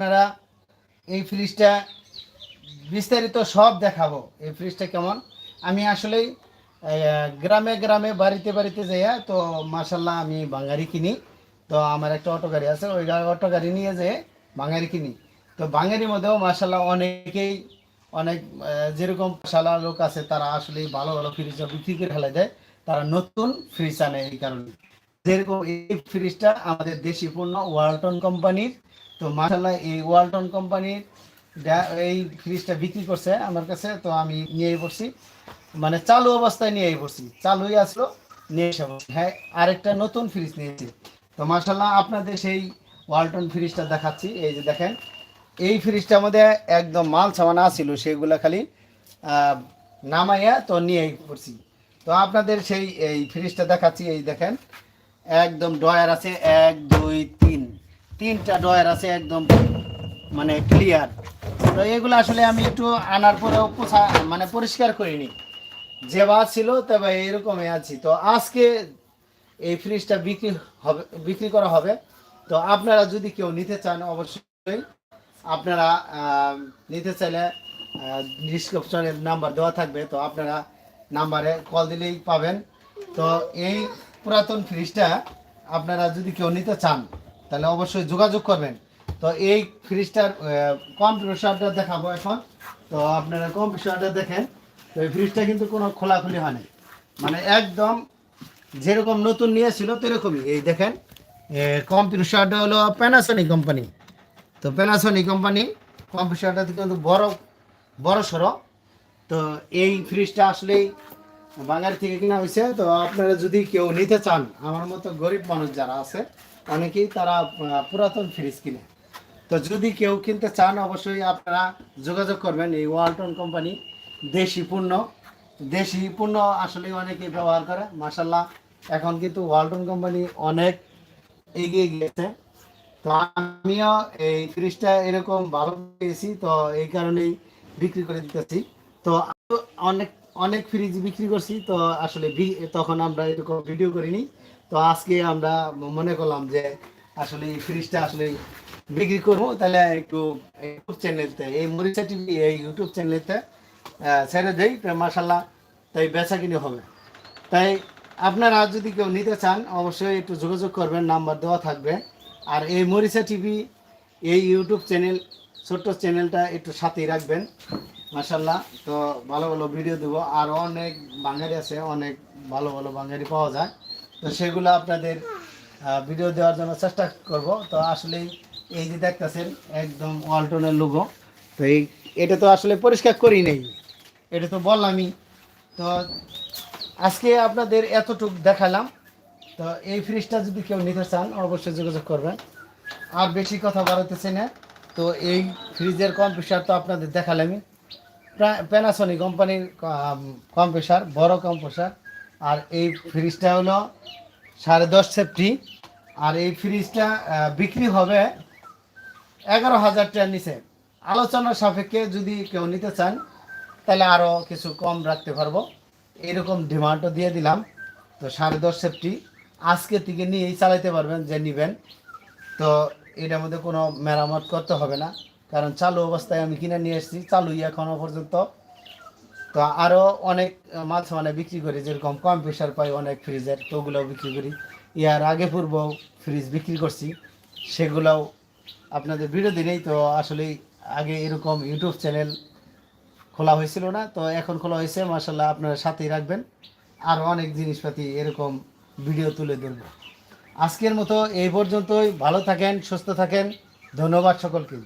আপনারা এই ফ্রিজটা বিস্তারিত সব দেখাবো। এই ফ্রিজটা কেমন? আমি আসলেই গ্রামে গ্রামে বাড়িতে বাড়িতে যাইয়া তো মাসাল্লাহ আমি বাঙালি কিনি। তো আমার একটা অটো গাড়ি আছে, ওই অটো গাড়ি নিয়ে যেয়ে বাঙালি কিনি। তো বাঙালির মধ্যেও মাসাল্লাহ অনেকেই, অনেক যেরকম শালা লোক আছে, তারা আসলে ভালো ভালো ফ্রিজ বিক্রি করে ফেলে দেয়। তারা নতুন ফ্রিজ আনে এই কারণে। যেরকম এই ফ্রিজটা আমাদের দেশি পণ্য ওয়ালটন কোম্পানির তো মাসাল্লাহ এই ওয়ালটন কোম্পানির এই ফ্রিজটা বিক্রি করছে আমার কাছে, তো আমি নিয়ে পড়ছি মানে চালু অবস্থায় নিয়ে পড়ছি চালুই আসলো, নিয়ে এসে। হ্যাঁ আরেকটা নতুন ফ্রিজ নিয়েছি। তো মাসাল্লাহ আপনাদের সেই ওয়ালটন ফ্রিজটা দেখাচ্ছি। এই যে দেখেন, এই ফ্রিজটার মধ্যে একদম মাল সামানা ছিল সেগুলো খালি নামাইয়া তো নিয়ে পড়ছি তো আপনাদের সেই এই ফ্রিজটা দেখাচ্ছি। এই দেখেন একদম ডয়ার আছে এক, দুই, তিন। তিনটা ডয়ার আছে একদম মানে ক্লিয়ার তো এগুলো আসলে আমি একটু আনার পরেও মানে পরিষ্কার করিনি যেবা ছিল তবে এরকমই আছি। তো আজকে এই ফ্রিজটা বিক্রি হবে, বিক্রি করা হবে। তো আপনারা যদি কেউ নিতে চান, অবশ্যই আপনারা নিতে চাইলে ডিসক্রিপশনের নাম্বার দেওয়া থাকবে। তো আপনারা নাম্বারে কল দিলেই পাবেন। তো এই পুরাতন ফ্রিজটা আপনারা যদি কেউ নিতে চান, তাহলে অবশ্যই যোগাযোগ করবেন। তো এই ফ্রিজটার কম্পিউটারটা দেখাবো এখন। তো আপনারা কম্পিউটারটা দেখেন, তো এই ফ্রিজটা কিন্তু কোনো খোলাখুলি হয়নি। মানে একদম যেরকম নতুন নিয়েছিল তো এরকমই এই দেখেন কম্পিউটারটা হলো প্যানাসনিক কোম্পানি তো প্যানাসনিক কোম্পানি কম্পিউটারটা কিন্তু বড় বড় সড়ো তো এই ফ্রিজটা আসলেই বাঙালি থেকে কিনা হয়েছে তো আপনারা যদি কেউ নিতে চান, আমার মতো গরিব মানুষ যারা আছে, অনেকেই তারা পুরাতন ফ্রিজ কিনে। তো যদি কেউ কিনতে চান, অবশ্যই আপনারা যোগাযোগ করবেন এই ওয়ালটন কোম্পানি, দেশি পণ্য। দেশি পণ্য আসলে অনেকেই ব্যবহার করে মাসাল্লাহ এখন কিন্তু ওয়ালটন কোম্পানি অনেক এগিয়ে গিয়েছে। তো আমিও এই ফ্রিজটা এরকম ভালো পেয়েছি, তো এই কারণেই বিক্রি করে দিতেছি। তো অনেক অনেক ফ্রিজ বিক্রি করছি, তো আসলে তখন আমরা এরকম ভিডিও করিনি। তো আজকে আমরা মনে করলাম যে আসলে এই ফ্রিজটা আসলে বিক্রি করব। তাহলে একটু ইউটিউব চ্যানেলতে, এই মরিচা টিভি, এই ইউটিউব চ্যানেলতে ছেড়ে দেই মাসাল্লাহ তাই বেচা কিনে হবে। তাই আপনারা যদি কেউ নিতে চান, অবশ্যই একটু যোগাযোগ করবেন, নাম্বার দেওয়া থাকবে। আর এই মরিচা টিভি, এই ইউটিউব চ্যানেল ছোট্ট চ্যানেলটা একটু সাথেই রাখবেন। মাসাল্লাহ তো ভালো ভালো ভিডিও দেবো। আর অনেক বাঙালি আছে, অনেক ভালো ভালো বাঙালি পাওয়া যায়। তো সেগুলো আপনাদের ভিডিও দেওয়ার জন্য চেষ্টা করব। তো আসলেই এই যে দেখতেছেন, একদম ওয়ালটনের লোগো তো এই, এটা তো আসলে পরিষ্কার করি নেই। এটা তো বললামই। তো আজকে আপনাদের এতটুক দেখালাম। তো এই ফ্রিজটা যদি কেউ নিতে চান, অবশ্যই যোগাযোগ করবেন। আর বেশি কথা বাড়াতেছি না। তো এই ফ্রিজের কম্প্রেসার তো আপনাদের দেখালামই। প্যানাসনিক কোম্পানির কম্প্রেসার বড় কম্প্রেসার আর এই ফ্রিজটা হলো সাড়ে দশ সেফটি আর এই ফ্রিজটা বিক্রি হবে এগারো হাজার টাকার নিচে। আলোচনার সাপেক্ষে যদি কেউ নিতে চান, তাহলে আরও কিছু কম রাখতে পারব। এরকম ডিমান্ডও দিয়ে দিলাম। তো সাড়ে দশ সেফটি আজকে থেকে নিয়েই চালাইতে পারবেন যে নেবেন। তো এটার মধ্যে কোনো মেরামত করতে হবে না। কারণ চালু অবস্থায় আমি কিনে নিয়ে এসেছি, চালুই এখনও পর্যন্ত। তো আরও অনেক মাছ মানে বিক্রি করি, যেরকম কম প্রেশার পাই অনেক ফ্রিজের, তো ওগুলোও বিক্রি করি। ইয়ার আগে পূর্ব ফ্রিজ বিক্রি করছি, সেগুলোও আপনাদের বিরোধী নেই তো আসলে আগে এরকম ইউটিউব চ্যানেল খোলা হয়েছিল না, তো এখন খোলা হয়েছে মাসাল্লাহ আপনারা সাথেই রাখবেন। আর অনেক জিনিসপাতি এরকম ভিডিও তুলে ধরবো। আজকের মতো এই পর্যন্তই। ভালো থাকেন সুস্থ থাকেন। ধন্যবাদ সকলকে।